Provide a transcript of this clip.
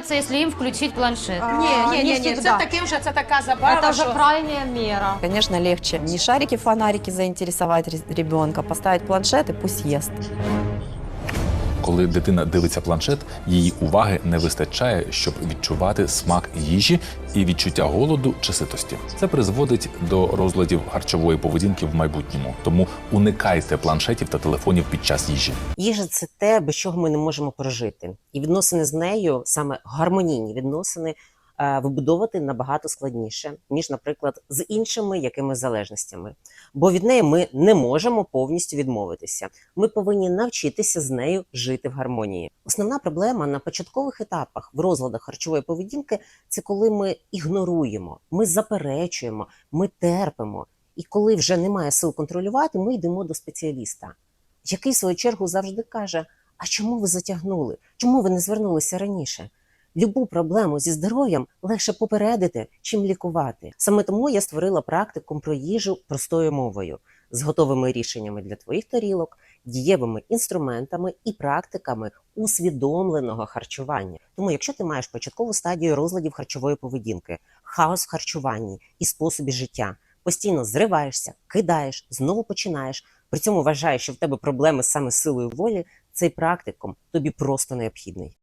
успокаиваются, если им включить планшет. А, Ні, ні, не ні, ні, всегда. це таке вже це така забава. Это уже що... крайняя мера. Конечно, легче не шарики, фонарики заинтересовать ре- ребенка, поставить планшет и пусть ест. Коли дитина дивиться планшет, її уваги не вистачає, щоб відчувати смак їжі і відчуття голоду чи ситості. Це призводить до розладів харчової поведінки в майбутньому. Тому уникайте планшетів та телефонів під час їжі. Їжа це те, без чого ми не можемо прожити. І відносини з нею, саме гармонійні відносини, вибудовувати набагато складніше, ніж, наприклад, з іншими якимись залежностями. Бо від неї ми не можемо повністю відмовитися. Ми повинні навчитися з нею жити в гармонії. Основна проблема на початкових етапах в розладах харчової поведінки це коли ми ігноруємо, ми заперечуємо, ми терпимо. І коли вже немає сил контролювати, ми йдемо до спеціаліста який в свою чергу завжди каже: А чому ви затягнули? Чому ви не звернулися раніше? Любу проблему зі здоров'ям легше попередити, чим лікувати. Саме тому я створила практикум про їжу простою мовою з готовими рішеннями для твоїх тарілок, дієвими інструментами і практиками усвідомленого харчування. Тому, якщо ти маєш початкову стадію розладів харчової поведінки, хаос в харчуванні і способі життя, постійно зриваєшся, кидаєш, знову починаєш. При цьому вважаєш, що в тебе проблеми саме з силою волі, цей практикум тобі просто необхідний.